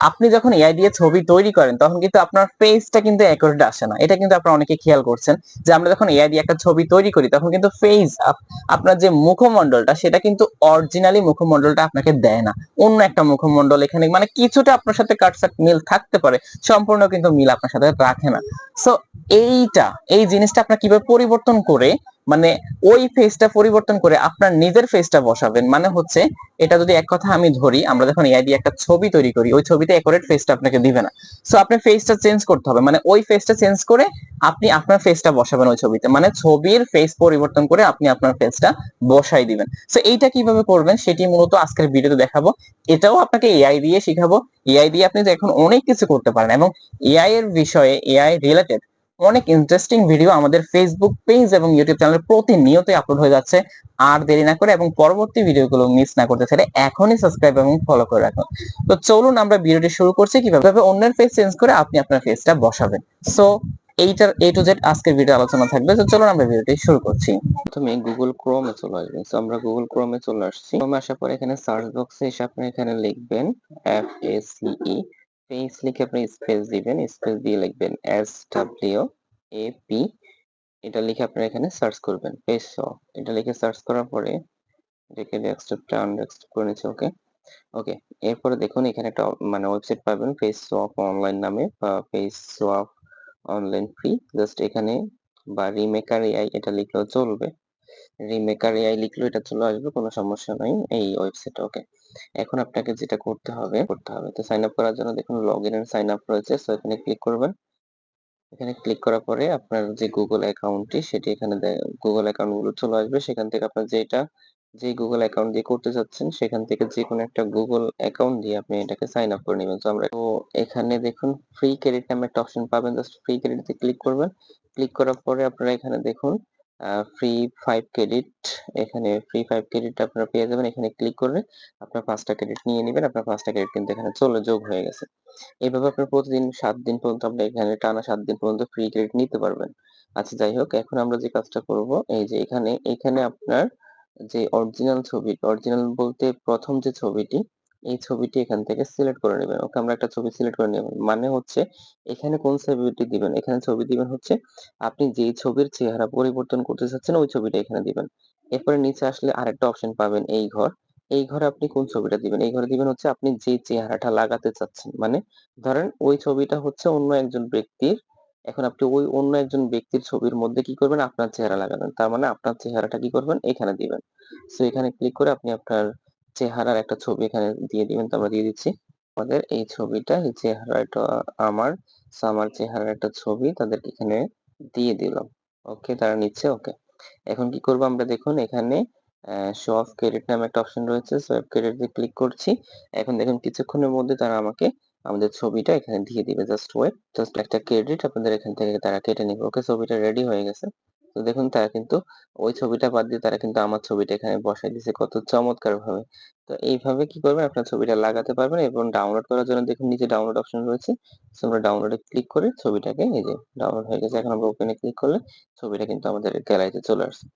আপনি যখন এআই দিয়ে ছবি তৈরি করেন, তখন কিন্তু আপনার ফেসটা কিন্তু অ্যাকুরেট আসে না। এটা কিন্তু আপনারা অনেকে খেয়াল করছেন যে, আমরা যখন এআই দিয়ে একটা ছবি তৈরি করি, তখন কিন্তু ফেস আপনার যে মুখমণ্ডলটা, সেটা কিন্তু অরিজিনালি মুখমণ্ডলটা আপনাকে দেয় না। অন্য একটা মুখমণ্ডল এখানে মানে কিছুটা আপনার সাথে কাটসাট মিল থাকতে পারে, সম্পূর্ণ কিন্তু মিল আপনার সাথে রাখে না। সো এইটা, এই জিনিসটা আপনার কীভাবে পরিবর্তন করে মানে ওই ফেসটা পরিবর্তন করে আপনার নিজের ফেসটা বসাবেন। মানে হচ্ছে, এটা যদি এক কথা আমি ধরি, আমরা যখন এআই দিয়ে একটা ছবি তৈরি করি, ওই ছবিতে অ্যাকুরেট ফেসটা আপনাকে দিবে না। সো আপনি ফেসটা চেঞ্জ করতে হবে। মানে ওই ফেসটা চেঞ্জ করে আপনি আপনার ফেসটা বসাবেন ওই ছবিতে। মানে ছবির ফেস পরিবর্তন করে আপনি আপনার ফেসটা বসাই দিবেন। সো এইটা কীভাবে করবেন, সেটি মূলত আজকের ভিডিওতে দেখাবো। এটাও আপনাকে এআই দিয়ে শিখাবো। এআই দিয়ে আপনি তো এখন অনেক কিছু করতে পারেন এবং এআই এর বিষয়ে এআই রিলেটেড অনেক ইন্টারেস্টিং ভিডিও আমাদের ফেসবুক পেজ এবং ইউটিউব চ্যানেলে প্রতিনিয়তই আপলোড হয়ে যাচ্ছে। আর দেরি না করে এবং পরবর্তী ভিডিওগুলো মিস না করতে চাইলে এখনই সাবস্ক্রাইব এবং ফলো করে রাখুন। তো চলুন আমরা ভিডিওটি শুরু করছি কীভাবে অন্যের ফেস চেঞ্জ করে আপনি আপনার ফেসটা বসাবেন। সো এইটার এ টু জেড আজকের ভিডিও আলোচনা থাকবে। তো চলুন আমরা ভিডিওটি শুরু করছি। প্রথমে গুগল ক্রোমে চলে আসবেন। তো আমরা গুগল ক্রোমে চলে আসছি। ক্রোমে আসার পরে এখানে সার্চ বক্সে এসে আপনি এখানে লিখবেন F A C E face লিখে আপনি স্পেস দিবেন, স্পেস দিয়ে লিখবেন এস ডাব্লিউ এ পি এটা লিখে আপনারা এখানে সার্চ করবেন পেজ এটা লিখে সার্চ করার পরে এটাকে ডেস্কটপটা আনডেস্কটপ করে নিচ্ছে, ওকে? ওকে, এরপরে দেখুন এখানে একটা মানে ওয়েবসাইট পাবেন পেজ সোয়াপ অনলাইন নামে, বা page swap online free just এখানে বা রিমেকার এআই এটা লিখলেও চলবে। রিমেকার এআই লিখলেও এটা চলে আসবে, কোনো সমস্যা নাই, এই ওয়েবসাইটে ওকে এখন আপনাকে যেটা করতে হবে করতে হবে, তো সাইন আপ করার জন্য দেখুন log in and sign up রয়েছে সো এখানে ক্লিক করবেন। এখানে ক্লিক করার পরে আপনার যে গুগল অ্যাকাউন্টটি সেটি এখানে গুগল অ্যাকাউন্টগুলো চলে আসবে। সেখান থেকে আপনার যেটা, যে গুগল অ্যাকাউন্ট দিয়ে করতে চাচ্ছেন, সেখান থেকে যে কোনো একটা গুগল অ্যাকাউন্ট দিয়ে আপনি এটাকে সাইন আপ করে নেবেন। তো আমরা, তো এখানে দেখুন ফ্রি ক্রেডিট নামে একটা অপশন পাবেন জাস্ট ফ্রি ক্রেডিটে ক্লিক করবেন। ক্লিক করার পরে আপনারা এখানে দেখুন ফ্রি ফাইভ ক্রেডিট এখানে ফ্রি ফাইভ ক্রেডিট আপনারা পেয়ে যাবেন। এখানে ক্লিক করলে আপনার পাঁচটা ক্রেডিট নিয়ে নেবেন। আপনার পাঁচটা ক্রেডিট কিন্তু এখানে চলে যোগ হয়ে গেছে। এইভাবে আপনার প্রতিদিন সাত দিন পর্যন্ত আপনি এখানে টানা সাত দিন পর্যন্ত ফ্রি ক্রেডিট নিতে পারবেন। আচ্ছা যাই হোক, এখন আমরা যে কাজটা করব, এই যে এখানে এখানে আপনার যে অরিজিনাল ছবি অরিজিনাল বলতে প্রথম যে ছবিটি এই ছবিটি এখান থেকে সিলেক্ট করে নেবেন। ওকে, আমরা একটা ছবি সিলেক্ট করে নেবেন মানে হচ্ছে, এখানে কোন ছবিটি দিবেন? এখানে ছবি দিবেন হচ্ছে, আপনি যে ছবির চেহারা পরিবর্তন করতে চাচ্ছেন, ওই ছবিটা এখানে দিবেন। এরপরে নিচে আসলে আরেকটা অপশন পাবেন, এই ঘর। এই ঘরে আপনি কোন ছবিটা দিবেন? এই ঘরে দিবেন হচ্ছে, আপনি যে চেহারাটা লাগাতে চাচ্ছেন। মানে ধরেন, ওই ছবিটা হচ্ছে অন্য একজন ব্যক্তির, এখন আপনি ওই অন্য একজন ব্যক্তির ছবির মধ্যে কি করবেন? আপনার চেহারা লাগাবেন। তার মানে আপনার চেহারাটা কি করবেন? এখানে দিবেন। সো এখানে ক্লিক করে আপনি আপনার চেহারার একটা ছবি এখানে দিয়ে দিবেন, তো আমরা দিয়ে দিচ্ছি। আমাদের এই ছবিটা এই চেহারাটা আমার সো আমার চেহারার একটা ছবি তাদেরকে এখানে দিয়ে দিলাম। ওকে, তারা নিচ্ছে, ওকে। এখন কি করব আমরা দেখুন, এখানে শো অফ ক্রেডিট নামে একটা অপশন রয়েছে সো ক্রেডিট দিয়ে ক্লিক করছি। এখন দেখুন, কিছুক্ষণের মধ্যে তারা আমাকে আমাদের ছবিটা এখানে দিয়ে দিবে জাস্ট ওয়েট জাস্ট একটা ক্রেডিট আপনাদের এখান থেকে তারা কেটে নেবে। ওকে, ছবিটা রেডি হয়ে গেছে। তো দেখুন তারা কিন্তু ওই ছবিটা বাদ দিয়ে তারা কিন্তু আমার ছবিটা এখানে বসাই দিয়েছে কত চমৎকার ভাবে তো এইভাবে কি করবেন? আপনার ছবিটা লাগাতে পারবেন এবং ডাউনলোড করার জন্য দেখুন নিচে ডাউনলোড অপশন রয়েছে। আমরা ডাউনলোডে ক্লিক করে ছবিটাকে এই যে ডাউনলোড হয়ে গেছে। এখন আমরা ওপেনে ক্লিক করলে ছবিটা কিন্তু আমাদের গ্যালারিতে চলে আসছে